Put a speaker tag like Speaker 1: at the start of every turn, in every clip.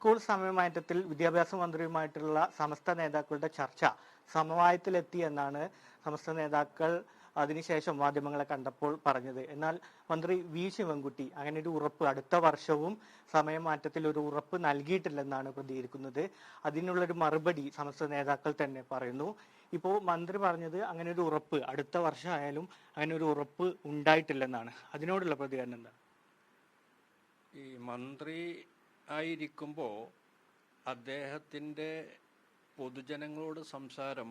Speaker 1: School സമയമാറ്റത്തിൽ വിദ്യാഭ്യാസ മന്ത്രിയുമായിട്ടുള്ള സമസ്ത നേതാക്കളുടെ ചർച്ച സമവായത്തിലെത്തി എന്നാണ് സമസ്ത നേതാക്കൾ അതിനുശേഷം മാധ്യമങ്ങളെ കണ്ടപ്പോൾ പറഞ്ഞത്. എന്നാൽ മന്ത്രി വി. ശിവൻകുട്ടി അങ്ങനെ ഒരു ഉറപ്പ് അടുത്ത വർഷവും സമയമാറ്റത്തിൽ ഒരു ഉറപ്പ് നൽകിയിട്ടില്ലെന്നാണ് പ്രതികരിക്കുന്നത് അതിനുള്ളൊരു മറുപടി സമസ്ത നേതാക്കൾ തന്നെ പറയുന്നു. ഇപ്പോൾ മന്ത്രി പറഞ്ഞത് അങ്ങനെ ഒരു ഉറപ്പ് അടുത്ത വർഷമായാലും അങ്ങനെ ഒരു ഉറപ്പ് ഉണ്ടായിട്ടില്ലെന്നാണ്. അതിനോടുള്ള പ്രതികരണം എന്താണ്
Speaker 2: ഈ മന്ത്രി ആയിരിക്കുമ്പോൾ അദ്ദേഹത്തിന്റെ പൊതുജനങ്ങളോട് സംസാരം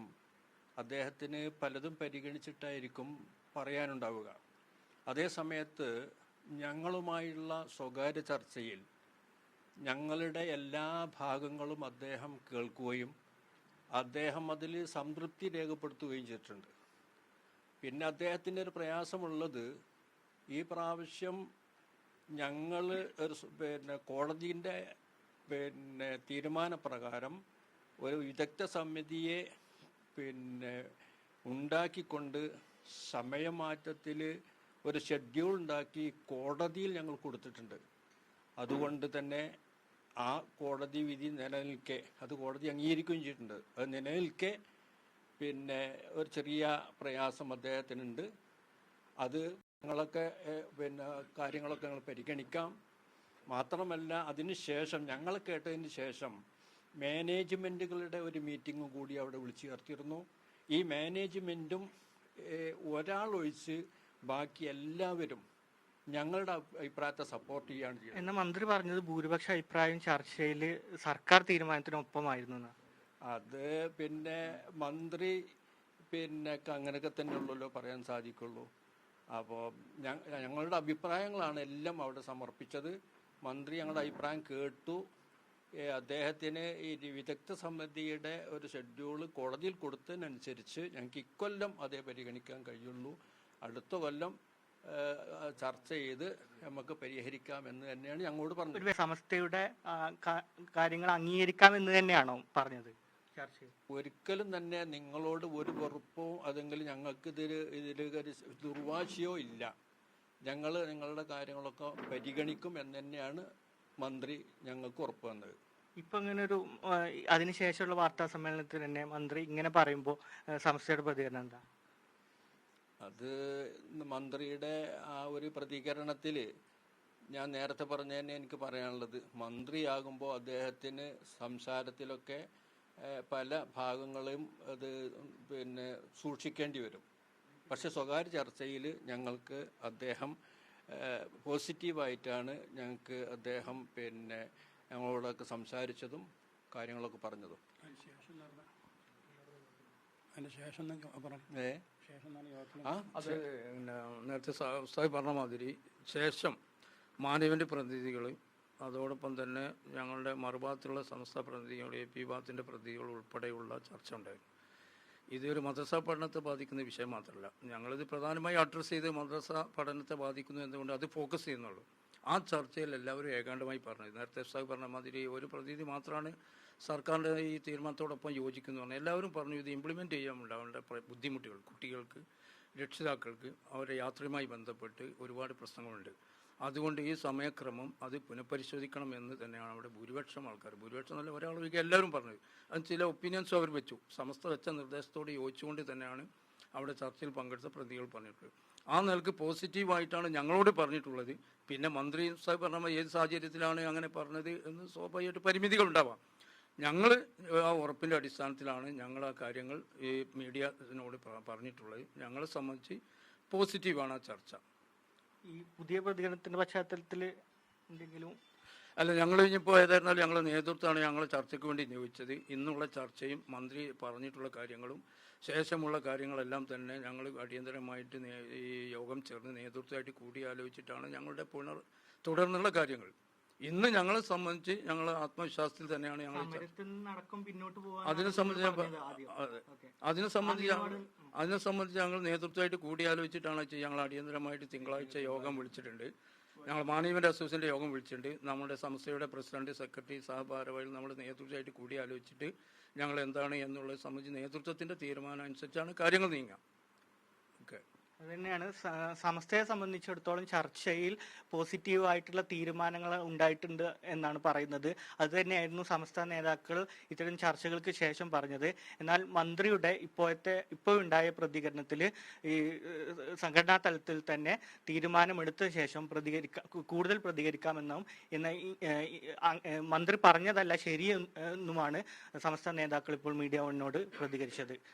Speaker 2: അദ്ദേഹത്തിന് പലതും പരിഗണിച്ചിട്ടായിരിക്കും പറയാനുണ്ടാവുക. അതേ സമയത്ത് ഞങ്ങളുമായുള്ള സ്വകാര്യ ചർച്ചയിൽ ഞങ്ങളുടെ എല്ലാ ഭാഗങ്ങളും അദ്ദേഹം കേൾക്കുകയും അദ്ദേഹം അതിൽ സംതൃപ്തി രേഖപ്പെടുത്തുകയും ചെയ്തിട്ടുണ്ട്. പിന്നെ അദ്ദേഹത്തിന്റെ ഒരു പ്രയാസമുള്ളത് ഈ പ്രാവശ്യം ഞങ്ങൾ ഒരു പിന്നെ കോടതിന്റെ പിന്നെ തീരുമാനപ്രകാരം ഒരു വിദഗ്ധ സമിതിയെ പിന്നെ ഉണ്ടാക്കിക്കൊണ്ട് സമയമാറ്റത്തിൽ ഒരു ഷെഡ്യൂൾ ഉണ്ടാക്കി കോടതിയിൽ ഞങ്ങൾ കൊടുത്തിട്ടുണ്ട്. അതുകൊണ്ട് തന്നെ ആ കോടതി വിധി നിലനിൽക്കെ അത് കോടതി അംഗീകരിക്കുകയും ചെയ്തിട്ടുണ്ട്. അത് നിലനിൽക്കെ പിന്നെ ഒരു ചെറിയ പ്രയാസം അദ്ദേഹത്തിനുണ്ട്. അത് ഞങ്ങളൊക്കെ പിന്നെ കാര്യങ്ങളൊക്കെ ഞങ്ങൾ പരിഗണിക്കാം. മാത്രമല്ല അതിന് ശേഷം ഞങ്ങൾ കേട്ടതിന് ശേഷം മാനേജ്മെന്റുകളുടെ ഒരു മീറ്റിംഗ് കൂടി അവിടെ വിളിച്ചു ചേർത്തിരുന്നു. ഈ മാനേജ്മെന്റും ഒരാൾ ഒരാളൊഴിച്ച് ബാക്കി എല്ലാവരും ഞങ്ങളുടെ അഭിപ്രായത്തെ സപ്പോർട്ട് ചെയ്യാണ് ചെയ്യുന്നത്
Speaker 1: എന്ന മന്ത്രി പറഞ്ഞത് ഭൂരിപക്ഷ അഭിപ്രായം ചർച്ചയിൽ സർക്കാർ തീരുമാനത്തിനൊപ്പമായിരുന്നു.
Speaker 2: അത് പിന്നെ മന്ത്രി പിന്നെ അങ്ങനെയൊക്കെ തന്നെ ഉള്ളല്ലോ പറയാൻ സാധിക്കുള്ളൂ. അപ്പോൾ ഞങ്ങളുടെ അഭിപ്രായങ്ങളാണ് എല്ലാം അവിടെ സമർപ്പിച്ചത്. മന്ത്രി ഞങ്ങളുടെ അഭിപ്രായം കേട്ടു. അദ്ദേഹത്തിന് ഈ വിദഗ്ധ സമിതിയുടെ ഒരു ഷെഡ്യൂൾ കോടതിയിൽ കൊടുത്തതിനനുസരിച്ച് ഞങ്ങൾക്ക് ഇക്കൊല്ലം അതേ പരിഗണിക്കാൻ കഴിയുള്ളൂ. അടുത്ത കൊല്ലം ചർച്ച ചെയ്ത് നമുക്ക് പരിഹരിക്കാം എന്ന് തന്നെയാണ് ഞങ്ങളോട് പറഞ്ഞത്.
Speaker 1: സമസ്തയുടെ കാര്യങ്ങൾ അംഗീകരിക്കാം എന്ന് തന്നെയാണോ പറഞ്ഞത്? ചർച്ചയിൽ
Speaker 2: ഒരിക്കലും തന്നെ നിങ്ങളോട് ഒരു വെറുപ്പോ അതെങ്കിൽ ഞങ്ങൾക്ക് ഇതിൽ ഇതിൽ ദുർവാശിയോ ഇല്ല. ഞങ്ങൾ നിങ്ങളുടെ കാര്യങ്ങളൊക്കെ പരിഗണിക്കും എന്ന് തന്നെയാണ് മന്ത്രി ഞങ്ങൾക്ക് ഉറപ്പ് തന്നത്.
Speaker 1: ഇപ്പൊ ഇങ്ങനെ ഒരു അതിനുശേഷമുള്ള വാർത്താ സമ്മേളനത്തിൽ തന്നെ മന്ത്രി ഇങ്ങനെ പറയുമ്പോൾ സംസ്ഥയുടെ പ്രതികരണം എന്താ?
Speaker 2: അത് മന്ത്രിയുടെ ആ ഒരു പ്രതികരണത്തിൽ ഞാൻ നേരത്തെ പറഞ്ഞ തന്നെ എനിക്ക് പറയാനുള്ളത് മന്ത്രിയാകുമ്പോൾ അദ്ദേഹത്തിന് സംസാരത്തിലൊക്കെ പല ഭാഗങ്ങളും അത് പിന്നെ സൂക്ഷിക്കേണ്ടി വരും. പക്ഷെ സ്വകാര്യ ചർച്ചയിൽ ഞങ്ങൾക്ക് അദ്ദേഹം പോസിറ്റീവായിട്ടാണ് ഞങ്ങൾക്ക് അദ്ദേഹം പിന്നെ ഞങ്ങളോടൊക്കെ സംസാരിച്ചതും കാര്യങ്ങളൊക്കെ പറഞ്ഞതും. ആ
Speaker 3: അത് നേരത്തെ സാഹിബ് പറഞ്ഞ മാതിരി ശേഷം മാനവന്റെ പ്രതിനിധികൾ അതോടൊപ്പം തന്നെ ഞങ്ങളുടെ മറുഭാഗത്തുള്ള സംസ്ഥാന പ്രതിനിധികൾ എ പി ഭാഗത്തിന്റെ പ്രതിനിധികൾ ഉൾപ്പെടെയുള്ള ചർച്ച ഉണ്ടായിരുന്നു ഇതൊരു മദ്രസ പഠനത്തെ ബാധിക്കുന്ന വിഷയം മാത്രമല്ല ഞങ്ങളിത് പ്രധാനമായി അഡ്രസ്സ് ചെയ്ത് മദ്രസ പഠനത്തെ ബാധിക്കുന്നു എന്നുകൊണ്ട് അത് ഫോക്കസ് ചെയ്യുന്നുള്ളൂ. ആ ചർച്ചയിൽ എല്ലാവരും ഏകാണ്ടമായി പറഞ്ഞത് നേരത്തെ സാഹിബ് പറഞ്ഞ മാതിരി ഒരു പ്രതിനിധി മാത്രമാണ് സർക്കാരിന്റെ ഈ തീരുമാനത്തോടൊപ്പം യോജിക്കുന്നു പറഞ്ഞു എല്ലാവരും പറഞ്ഞു ഇത് ഇംപ്ലിമെന്റ് പ്ര- ബുദ്ധിമുട്ടുകൾ കുട്ടികൾക്ക് രക്ഷിതാക്കൾക്ക് അവരുടെ യാത്രയുമായി ബന്ധപ്പെട്ട് ഒരുപാട് പ്രശ്നങ്ങളുണ്ട്. അതുകൊണ്ട് ഈ സമയക്രമം അത് പുനഃപരിശോധിക്കണം എന്ന് തന്നെയാണ് അവിടെ ഭൂരിപക്ഷം ആൾക്കാർ. ഭൂരിപക്ഷം എന്നല്ല ഒരാൾ ഒഴികെ എല്ലാവരും പറഞ്ഞത്. അത് ചില ഒപ്പീനിയൻസ് അവർ വെച്ചു. സമസ്ത വെച്ച നിർദ്ദേശത്തോട് യോജിച്ചുകൊണ്ട് തന്നെയാണ് അവിടെ ചർച്ചയിൽ പങ്കെടുത്ത പ്രതികൾ പറഞ്ഞിട്ടുള്ളത്. ആ നിലയ്ക്ക് പോസിറ്റീവായിട്ടാണ് ഞങ്ങളോട് പറഞ്ഞിട്ടുള്ളത്. പിന്നെ മന്ത്രി സാഹിബ് പറഞ്ഞ ഏത് സാഹചര്യത്തിലാണ് അങ്ങനെ പറഞ്ഞത് എന്ന് സ്വാഭാവികമായിട്ട് പരിമിതികൾ ഉണ്ടാവാം. ഞങ്ങൾ ആ ഉറപ്പിന്റെ അടിസ്ഥാനത്തിലാണ് ഞങ്ങൾ ആ കാര്യങ്ങൾ ഈ മീഡിയനോട് പറഞ്ഞിട്ടുള്ളത്. ഞങ്ങളെ സംബന്ധിച്ച് പോസിറ്റീവാണ് ആ ചർച്ച.
Speaker 1: ഈ പുതിയ പ്രതികരണത്തിന്റെ പശ്ചാത്തലത്തിൽ എന്തെങ്കിലും
Speaker 3: അല്ല ഞങ്ങൾ ഇനിയിപ്പോൾ ഏതായിരുന്നാലും ഞങ്ങളുടെ നേതൃത്വമാണ് ഞങ്ങൾ ചർച്ചയ്ക്ക് വേണ്ടി നിയോഗിച്ചത്. ഇന്നുള്ള ചർച്ചയും മന്ത്രി പറഞ്ഞിട്ടുള്ള കാര്യങ്ങളും ശേഷമുള്ള കാര്യങ്ങളെല്ലാം തന്നെ ഞങ്ങൾ അടിയന്തരമായിട്ട് ഈ യോഗം ചേർന്ന് നേതൃത്വമായിട്ട് കൂടിയാലോചിച്ചിട്ടാണ് ഞങ്ങളുടെ പുനർ തുടർന്നുള്ള കാര്യങ്ങൾ. ഇന്ന് ഞങ്ങളെ സംബന്ധിച്ച് ഞങ്ങൾ ആത്മവിശ്വാസത്തിൽ തന്നെയാണ് ഞങ്ങൾ അതിനെ സംബന്ധിച്ച്. അതിനെ സംബന്ധിച്ച് അതിനെ സംബന്ധിച്ച് ഞങ്ങൾ നേതൃത്വമായിട്ട് കൂടിയാലോചിച്ചിട്ടാണ് ഞങ്ങൾ അടിയന്തരമായിട്ട് തിങ്കളാഴ്ച യോഗം വിളിച്ചിട്ടുണ്ട്. ഞങ്ങൾ മാനേജ്മെന്റ് അസോസിയേഷന്റെ യോഗം വിളിച്ചിട്ടുണ്ട്. നമ്മുടെ സംസ്ഥയുടെ പ്രസിഡന്റ് സെക്രട്ടറി സഹഭാരവാഹികൾ നമ്മൾ നേതൃത്വമായിട്ട് കൂടിയാലോചിച്ചിട്ട് ഞങ്ങൾ എന്താണ് എന്നുള്ളത് സംബന്ധിച്ച് നേതൃത്വത്തിന്റെ തീരുമാനം അനുസരിച്ചാണ് കാര്യങ്ങൾ നീങ്ങുക ഓക്കെ.
Speaker 1: അത് തന്നെയാണ് സമസ്തയെ സംബന്ധിച്ചിടത്തോളം ചർച്ചയിൽ പോസിറ്റീവ് ആയിട്ടുള്ള തീരുമാനങ്ങൾ ഉണ്ടായിട്ടുണ്ട് എന്നാണ് പറയുന്നത്. അത് തന്നെയായിരുന്നു സമസ്ത നേതാക്കൾ ഇത്തരം ചർച്ചകൾക്ക് ശേഷം പറഞ്ഞത്. എന്നാൽ മന്ത്രിയുടെ ഇപ്പോഴത്തെ ഇപ്പോഴുണ്ടായ പ്രതികരണത്തിൽ ഈ സംഘടനാ തലത്തിൽ തന്നെ തീരുമാനമെടുത്ത ശേഷം പ്രതികരിക്കാം കൂടുതൽ പ്രതികരിക്കാമെന്നും എന്ന മന്ത്രി പറഞ്ഞതല്ല ശരിയെന്നുമാണ് സമസ്ത നേതാക്കൾ ഇപ്പോൾ മീഡിയ വണ്ണിനോട് പ്രതികരിച്ചത്.